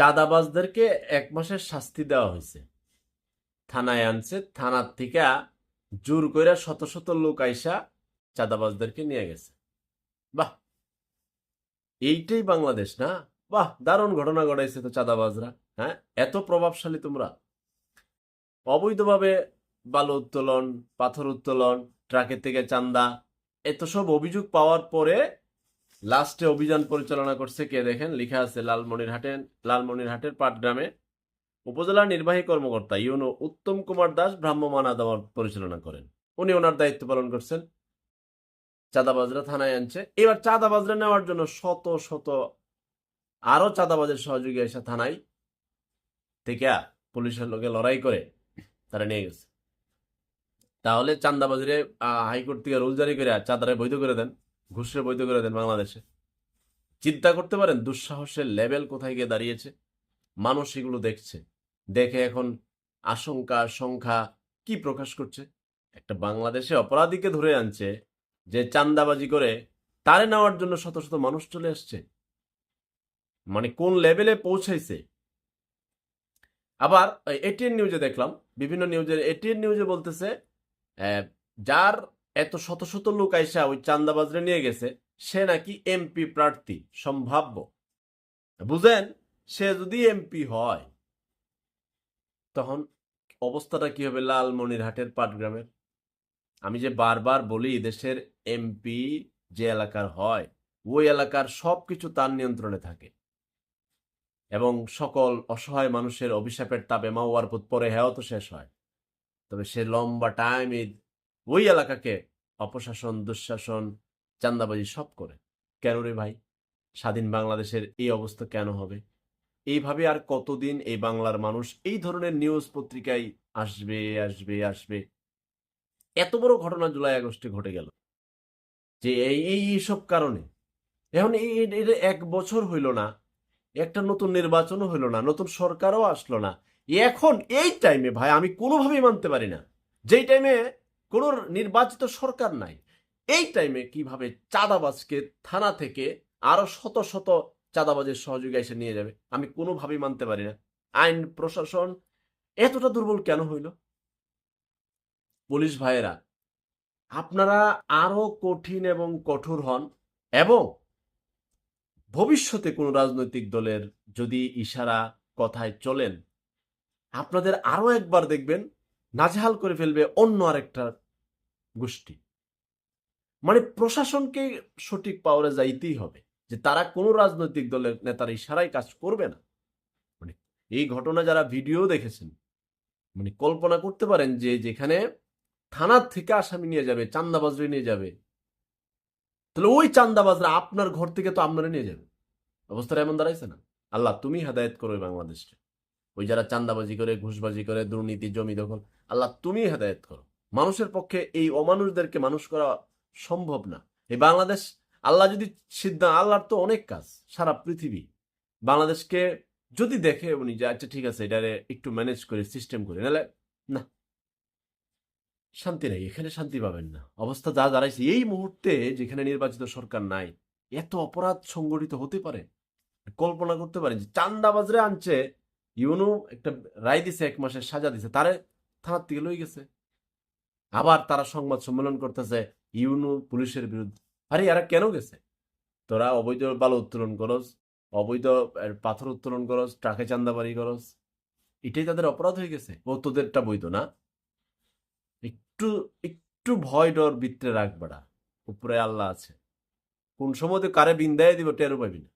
চাঁদাবাজদেরকে এক মাসের শাস্তি দেওয়া হয়েছে। থানায় আনছে, থানার থেকে জোর করে শত শত লোক আইসা চাঁদাবাজদেরকে নিয়ে গেছে। বাহ! এইটাই বাংলাদেশ না? বাহ! দারুণ ঘটনা ঘটাইছে তো চাঁদাবাজরা হ্যাঁ? এত প্রভাবশালী তোমরা। অবৈধভাবে বালু উত্তোলন, পাথর উত্তোলন, ট্রাকের থেকে চান্দা, এত সব অভিযোগ পাওয়ার পরে লাস্টে অভিযান পরিচালনা করছে কে দেখেন? লেখা আছে লালমনিরহাটের লালমনিরহাটের পাটগ্রামে উপজেলা নির্বাহী কর্মকর্তা ইউনো উত্তম কুমার দাস ভ্রাম্যমাণ আদালত পরিচালনা করেন। উনি ওনার দায়িত্ব পালন করছেন। চাঁদাবাজরা থানায় আনছে। এবার চাঁদাবাজরা নেওয়ার জন্য শত শত আরও চাঁদাবাজের সহযোগী এসে থানায় থেকে পুলিশের লোকে লড়াই করে তারা নিয়ে গেছে। তাহলে চান্দাবাজিরে হাইকোর্ট থেকে রুল জারি করে চাঁদারে বৈধ করে দেন। ঘুষরে বৈধ করে দেন বাংলাদেশে। চিন্তা করতে পারেন, দুঃসাহসের লেভেল কোথায় গিয়ে দাঁড়িয়েছে? মানুষ এগুলো দেখছে। দেখে এখন আশঙ্কা সংখ্যা কি প্রকাশ করছে? একটা বাংলাদেশে অপরাধীকে ধরে আনছে যে চান্দাবাজি করে তারে নেওয়ার জন্য শত শত মানুষ চলে আসছে। মানে কোন লেভেলে পৌঁছাইছে? আবার এটিএন নিউজে দেখলাম, বিভিন্ন নিউজে এটিএন নিউজে বলতেছে যার এত শত শত লোক আইসা ওই চান্দাবাজরে নিয়ে গেছে, সে নাকি এমপি প্রার্থী, সম্ভাব্য। বুঝেন, সে যদি এমপি হয়, তখন অবস্থাটা কি হবে লালমনিরহাটের পাটগ্রামের? আমি যে বারবার বলি, দেশের এমপি যে এলাকার হয়, ওই এলাকার সবকিছু তার নিয়ন্ত্রণে থাকে। এবং সকল অসহায় মানুষের অভিশাপের তাপে মাওয়ার পরে হেও তো শেষ হয়। তবে সে লম্বা টাইম ওই এলাকাকে অপশাসন, দুঃশাসন চান্দাবাজি সব করে। কেন রে ভাই? স্বাধীন বাংলাদেশের এই অবস্থা কেন হবে? এইভাবে আর কতদিন এই বাংলার মানুষ এই ধরনের নিউজ পত্রিকায় আসবে আসবে আসবে? এত বড় ঘটনা জুলাই আগস্টে ঘটে গেল যে এই এই সব কারণে। এখন এই- এক বছর হইল না, একটা নতুন নির্বাচনও হইল না, নতুন সরকারও আসলো না। এখন এই টাইমে ভাই আমি কোনোভাবেই মানতে পারি না। যেই টাইমে কোনো নির্বাচিত সরকার নাই। এই টাইমে কীভাবে চাঁদাবাজকে থানা থেকে আরও শত শত চাঁদাবাজের সহযোগী এসে নিয়ে যাবে, আমি কোনোভাবেই মানতে পারি না। আইন, প্রশাসন এতটা দুর্বল কেন হইল? পুলিশ ভাইয়েরা, আপনারা আরও কঠিন এবং কঠোর হন এবং ভবিষ্যতে কোনো রাজনৈতিক দলের যদি ইশারা কথায় চলেন, আপনাদের আরও একবার দেখবেন নাজেহাল করে ফেলবে অন্য আরেকটা গোষ্ঠী। মানে প্রশাসনকে সঠিক পাওয়ারে যাইতেই হবে যে তারা কোনো রাজনৈতিক দলের নেতার ইশারায় কাজ করবে না। মানে এই ঘটনা যারা ভিডিও দেখেছেন মানে কল্পনা করতে পারেন যে যেখানে থানার থেকে আসামি নিয়ে যাবে চান্দাবাজরে নিয়ে যাবে, তাহলে ওই চান্দাবাজরা আপনার ঘর থেকে তো আপনারা নিয়ে যাবে অবস্থাটা এমন দাঁড়াইছে না। আল্লাহ তুমি হেদায়েত করো এই বাংলাদেশকে। ওই যারা চান্দাবাজি করে, ঘুষবাজি করে, দুর্নীতি, জমি দখল, আল্লাহ তুমি হেদায়েত করো। মানুষের পক্ষে এই অমানুষদেরকে মানুষ করা সম্ভব না। এই বাংলাদেশ, আল্লাহ যদি সিদ্ধান্ত, আল্লাহর তো অনেক কাজ, সারা পৃথিবী। বাংলাদেশকে যদি দেখে উনি যে আচ্ছা ঠিক আছে, এটারে একটু ম্যানেজ করে সিস্টেম করে। নাহলে, না। শান্তি নাই, এখানে শান্তি পাবেন না। অবস্থা যা দাঁড়াইছে, এই মুহূর্তে যেখানে নির্বাচিত সরকার নাই, এত অপরাধ সংগঠিত হতে পারে? কল্পনা করতে পারেন যে চান্দাবাজরে আনছে ইউনো একটা রায় দিছে, এক মাসের সাজা দিছে, তারে থানার থেকে লই গেছে। আবার তারা সংবাদ সম্মেলন করতেছে, ইউনো পুলিশের বিরুদ্ধে। আরে, এরা কেন গেছে? তোরা অবৈধ বালু উত্তোলন করস, অবৈধ পাথর উত্তোলন করস, ট্রাকে চান্দাবাড়ি করস। এটাই তাদের অপরাধ হয়ে গেছে। ও তোদেরটা বৈধ না। একটু একটু ভয় ডর ভিতরে রাখবাড়া উপরে আল্লাহ আছে। কোন সময় তো কারে বিন্দায় দিব, টেরও পাবি না।